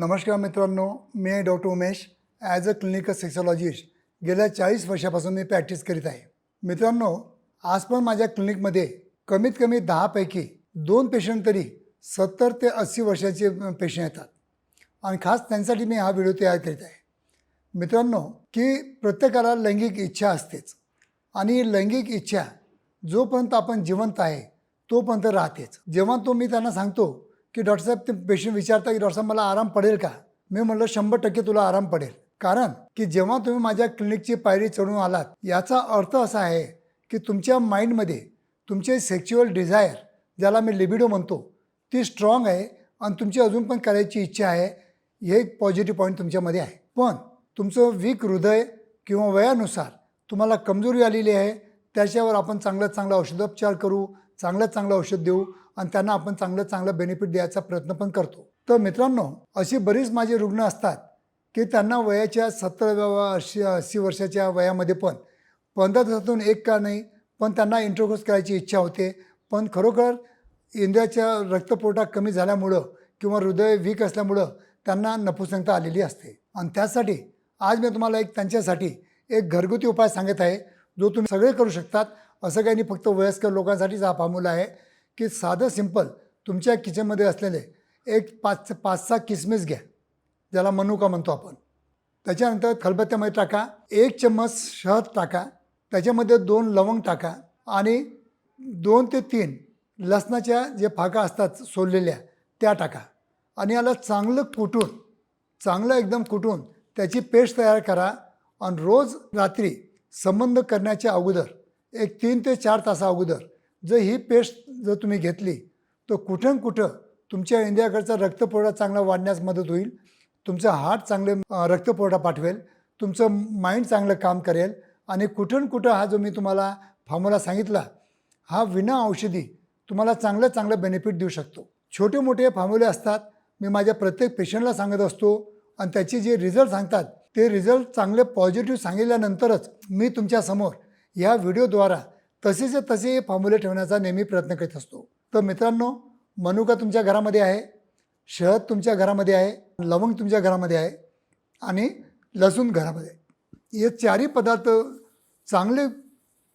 नमस्कार मित्रांनो मी आहे doctor Umesh as a clinical sexologist गेल्या चाळीस वर्षापासून मी प्रॅक्टिस करीत आहे. मित्रांनो आज पण माझ्या क्लिनिकमध्ये कमीत कमी दहापैकी दोन पेशंट तरी सत्तर ते अस्सी वर्षाचे पेशंट येतात. आणि खास त्यांसाठी मी हा व्हिडिओ तयार करीत आहे. मित्रांनो की प्रत्येकाला लैंगिक इच्छा असतेच. आणि लैंगिक इच्छा जोपर्यंत आपण जिवंत आहे तोपर्यंत राहतेच. जेव्हा तो मी त्यांना सांगतो की डॉक्टर साहेब ते पेशंट विचारता की डॉक्टर साहेब मला आराम पडेल का? मी म्हणलं शंभर टक्के तुला आराम पडेल. कारण की जेव्हा तुम्ही माझ्या क्लिनिकची पायरी चढून आलात याचा अर्थ असा आहे की तुमच्या माइंडमध्ये तुमचे सेक्च्युअल डिझायर ज्याला मी लिबिडो म्हणतो ती स्ट्रॉंग आहे आणि तुमची अजून पण करायची इच्छा आहे हे एक पॉझिटिव्ह पॉईंट तुमच्यामध्ये आहे. पण तुमचं वीक हृदय किंवा वयानुसार तुम्हाला कमजोरी आलेली आहे त्याच्यावर आपण चांगलं चांगलं औषधोपचार करू चांगलं चांगलं औषध देऊ आणि त्यांना आपण चांगलं चांगलं बेनिफिट द्यायचा प्रयत्न पण करतो. तर मित्रांनो अशी बरीच माझे रुग्ण असतात की त्यांना वयाच्या सत्तर अशी अस्सी वर्षाच्या वयामध्ये पण पंधरा दिवसातून एक का नाही पण त्यांना इंट्रोकोस करायची इच्छा होते. पण खरोखर इंद्रियाच्या रक्तपुरवठा कमी झाल्यामुळं किंवा हृदय वीक असल्यामुळं त्यांना नपुसंगता आलेली असते. आणि त्यासाठी आज मी तुम्हाला एक त्यांच्यासाठी एक घरगुती उपाय सांगत आहे जो तुम्ही सगळे करू शकतात. असं काही नाही फक्त वयस्कर लोकांसाठीच हा फॉर्म्युला आहे की साधं सिंपल तुमच्या किचनमध्ये असलेले एक पाच पाच सहा किसमिस घ्या ज्याला मनुका म्हणतो आपण. त्याच्यानंतर खलबत्त्यामध्ये टाका एक चम्मच शहद टाका त्याच्यामध्ये दोन लवंग टाका आणि दोन ते तीन लसणाच्या जे फाका असतात सोललेल्या त्या टाका. आणि याला चांगलं कुटून चांगलं एकदम कुटून त्याची पेस्ट तयार करा आणि रोज रात्री संबंध करण्याच्या अगोदर एक तीन ते चार तासा अगोदर जर ही पेस्ट जर तुम्ही घेतली तर कुठं कुठं तुमच्या इंडियाकडचा रक्तपुरवठा चांगला वाढण्यास मदत होईल. तुमचं हार्ट चांगले रक्तपुरवठा पाठवेल. तुमचं माइंड चांगलं काम करेल. आणि कुठं कुठं हा जो मी तुम्हाला फॉर्म्युला सांगितला हा विना औषधी तुम्हाला चांगलं चांगलं बेनिफिट देऊ शकतो. छोटे मोठे फॉर्म्युले असतात. मी माझ्या प्रत्येक पेशंटला सांगत असतो आणि त्याचे जे रिझल्ट सांगतात ते रिझल्ट चांगले पॉझिटिव्ह सांगितल्यानंतरच मी तुमच्यासमोर या व्हिडिओद्वारा तसेचे तसे फॉर्म्युले ठेवण्याचा नेहमी प्रयत्न करीत असतो. तर मित्रांनो मनुका तुमच्या घरामध्ये आहे शहद तुमच्या घरामध्ये आहे लवंग तुमच्या घरामध्ये आहे आणि लसूण घरामध्ये आहे. हे चारही पदार्थ चांगले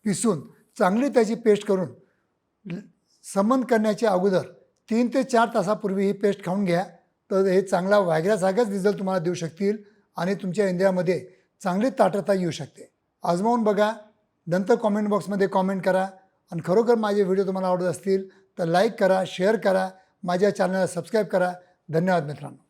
पिसून चांगली त्याची पेस्ट करून समन करण्याच्या अगोदर तीन ते चार तासापूर्वी ही पेस्ट खाऊन घ्या. तर हे चांगला वागऱ्यासारखाच रिझल्ट तुम्हाला देऊ शकतील आणि तुमच्या इंडियामध्ये चांगली ताटता येऊ शकते. आजमावून बघा. नंतर कॉमेंट बॉक्समध्ये कॉमेंट करा. आणि खरोखर माझे व्हिडिओ तुम्हाला आवडत असतील तर लाईक करा शेअर करा. माझ्या चॅनलला सबस्क्राईब करा. धन्यवाद मित्रांनो.